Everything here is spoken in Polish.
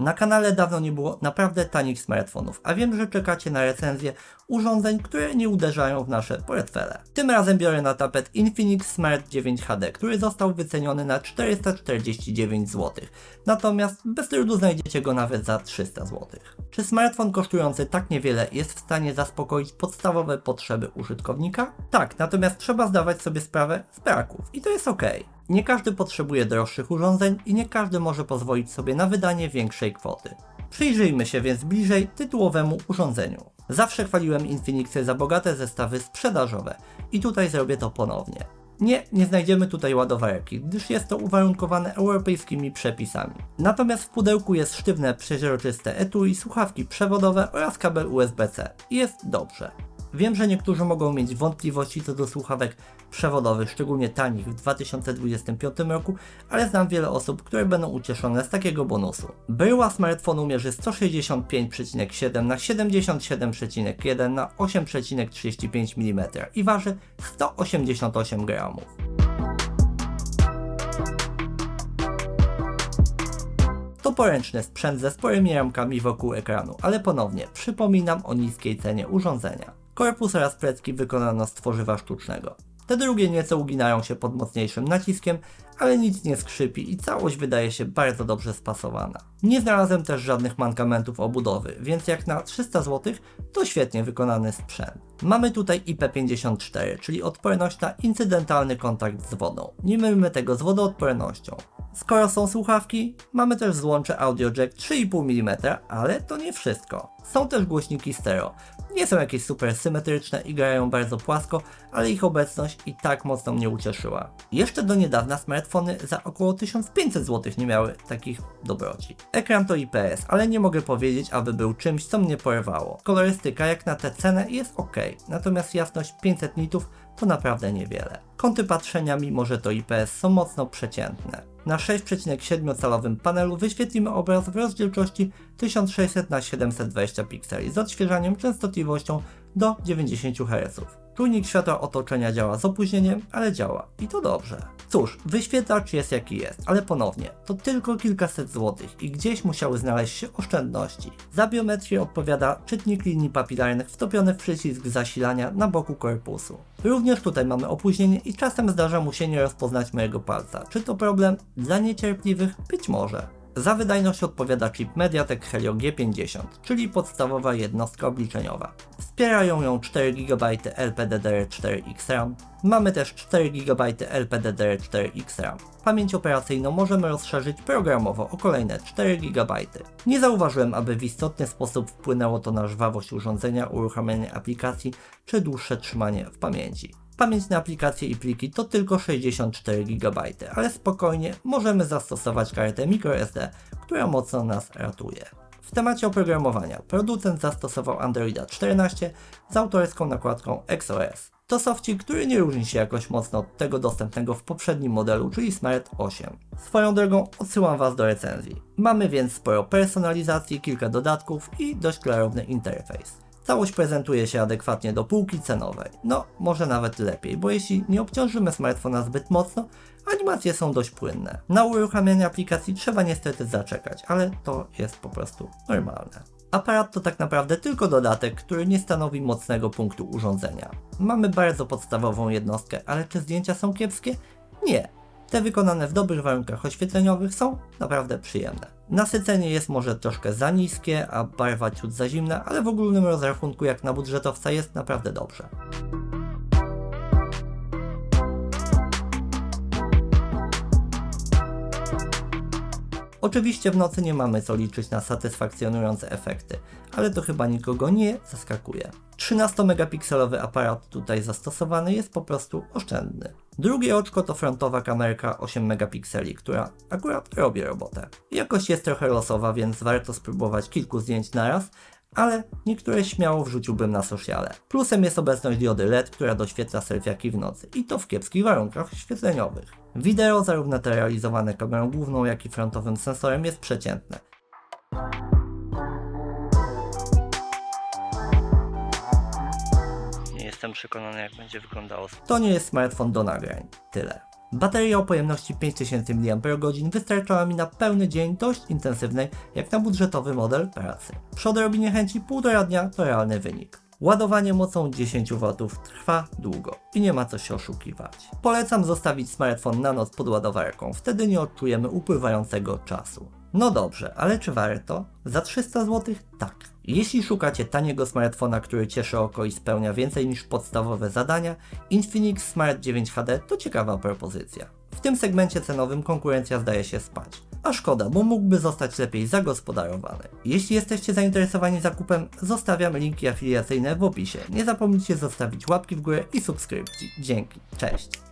Na kanale dawno nie było naprawdę tanich smartfonów, a wiem, że czekacie na recenzję urządzeń, które nie uderzają w nasze portfele. Tym razem biorę na tapet Infinix Smart 9 HD, który został wyceniony na 449 zł. Natomiast bez trudu znajdziecie go nawet za 300 zł. Czy smartfon kosztujący tak niewiele jest w stanie zaspokoić podstawowe potrzeby użytkownika? Tak, natomiast trzeba zdawać sobie sprawę z braków i to jest ok. Nie każdy potrzebuje droższych urządzeń i nie każdy może pozwolić sobie na wydanie większej kwoty. Przyjrzyjmy się więc bliżej tytułowemu urządzeniu. Zawsze chwaliłem Infinixy za bogate zestawy sprzedażowe i tutaj zrobię to ponownie. Nie, nie znajdziemy tutaj ładowarki, gdyż jest to uwarunkowane europejskimi przepisami. Natomiast w pudełku jest sztywne, przeźroczyste etui, słuchawki przewodowe oraz kabel USB-C. I Jest dobrze. Wiem, że niektórzy mogą mieć wątpliwości co do słuchawek przewodowych, szczególnie tanich w 2025 roku, ale znam wiele osób, które będą ucieszone z takiego bonusu. Bryła smartfonu mierzy 165,7 na 77,1 na 8,35 mm i waży 188 gramów. To poręczny sprzęt ze sporymi ramkami wokół ekranu, ale ponownie przypominam o niskiej cenie urządzenia. Korpus oraz plecki wykonano z tworzywa sztucznego. Te drugie nieco uginają się pod mocniejszym naciskiem, ale nic nie skrzypi i całość wydaje się bardzo dobrze spasowana. Nie znalazłem też żadnych mankamentów obudowy, więc jak na 300 zł to świetnie wykonany sprzęt. Mamy tutaj IP54, czyli odporność na incydentalny kontakt z wodą. Nie mylmy tego z wodoodpornością. Skoro są słuchawki, mamy też złącze audio jack 3,5 mm, ale to nie wszystko. Są też głośniki stereo. Nie są jakieś super symetryczne i grają bardzo płasko, ale ich obecność i tak mocno mnie ucieszyła. Jeszcze do niedawna smartfony za około 1500 zł nie miały takich dobroci. Ekran to IPS, ale nie mogę powiedzieć, aby był czymś, co mnie porwało. Kolorystyka jak na tę cenę jest ok, natomiast jasność 500 nitów to naprawdę niewiele. Kąty patrzenia, mimo że to IPS, są mocno przeciętne. Na 6,7 calowym panelu wyświetlimy obraz w rozdzielczości 1600 x 720 pikseli z odświeżaniem częstotliwością do 90 Hz. Czujnik światła otoczenia działa z opóźnieniem, ale działa i to dobrze. Cóż, wyświetlacz jest jaki jest, ale ponownie, to tylko kilkaset złotych i gdzieś musiały znaleźć się oszczędności. Za biometrię odpowiada czytnik linii papilarnych wtopiony w przycisk zasilania na boku korpusu. Również tutaj mamy opóźnienie i czasem zdarza mu się nie rozpoznać mojego palca. Czy to problem? Dla niecierpliwych? Być może. Za wydajność odpowiada chip MediaTek Helio G50, czyli podstawowa jednostka obliczeniowa. Wspierają ją 4 GB LPDDR4X RAM. Mamy też 4 GB LPDDR4X RAM. Pamięć operacyjną możemy rozszerzyć programowo o kolejne 4 GB. Nie zauważyłem, aby w istotny sposób wpłynęło to na żwawość urządzenia, uruchamianie aplikacji czy dłuższe trzymanie w pamięci. Pamięć na aplikacje i pliki to tylko 64 GB, ale spokojnie możemy zastosować kartę microSD, która mocno nas ratuje. W temacie oprogramowania producent zastosował Androida 14 z autorską nakładką XOS. To sofcik, który nie różni się jakoś mocno od tego dostępnego w poprzednim modelu, czyli Smart 8. Swoją drogą odsyłam Was do recenzji. Mamy więc sporo personalizacji, kilka dodatków i dość klarowny interfejs. Całość prezentuje się adekwatnie do półki cenowej. No, może nawet lepiej, bo jeśli nie obciążymy smartfona zbyt mocno, animacje są dość płynne. Na uruchamianie aplikacji trzeba niestety zaczekać, ale to jest po prostu normalne. Aparat to tak naprawdę tylko dodatek, który nie stanowi mocnego punktu urządzenia. Mamy bardzo podstawową jednostkę, ale czy zdjęcia są kiepskie? Nie. Te wykonane w dobrych warunkach oświetleniowych są naprawdę przyjemne. Nasycenie jest może troszkę za niskie, a barwa ciut za zimna, ale w ogólnym rozrachunku jak na budżetowca jest naprawdę dobrze. Oczywiście w nocy nie mamy co liczyć na satysfakcjonujące efekty, ale to chyba nikogo nie zaskakuje. 13-megapikselowy aparat tutaj zastosowany jest po prostu oszczędny. Drugie oczko to frontowa kamerka 8 megapikseli, która akurat robi robotę. Jakość jest trochę losowa, więc warto spróbować kilku zdjęć naraz, ale niektóre śmiało wrzuciłbym na sociale. Plusem jest obecność diody LED, która doświetla selfiaki w nocy i to w kiepskich warunkach oświetleniowych. Wideo, zarówno te realizowane kamerą główną, jak i frontowym sensorem jest przeciętne. Jestem przekonany, jak będzie wyglądało. To nie jest smartfon do nagrań. Tyle. Bateria o pojemności 5000 mAh wystarczała mi na pełny dzień dość intensywnej, jak na budżetowy model pracy. Przy odrobinie chęci półtora dnia to realny wynik. Ładowanie mocą 10 W trwa długo i nie ma co się oszukiwać. Polecam zostawić smartfon na noc pod ładowarką, wtedy nie odczujemy upływającego czasu. No dobrze, ale czy warto? Za 300 zł? Tak. Jeśli szukacie taniego smartfona, który cieszy oko i spełnia więcej niż podstawowe zadania, Infinix Smart 9 HD to ciekawa propozycja. W tym segmencie cenowym konkurencja zdaje się spać. A szkoda, bo mógłby zostać lepiej zagospodarowany. Jeśli jesteście zainteresowani zakupem, zostawiam linki afiliacyjne w opisie. Nie zapomnijcie zostawić łapki w górę i subskrypcji. Dzięki, cześć!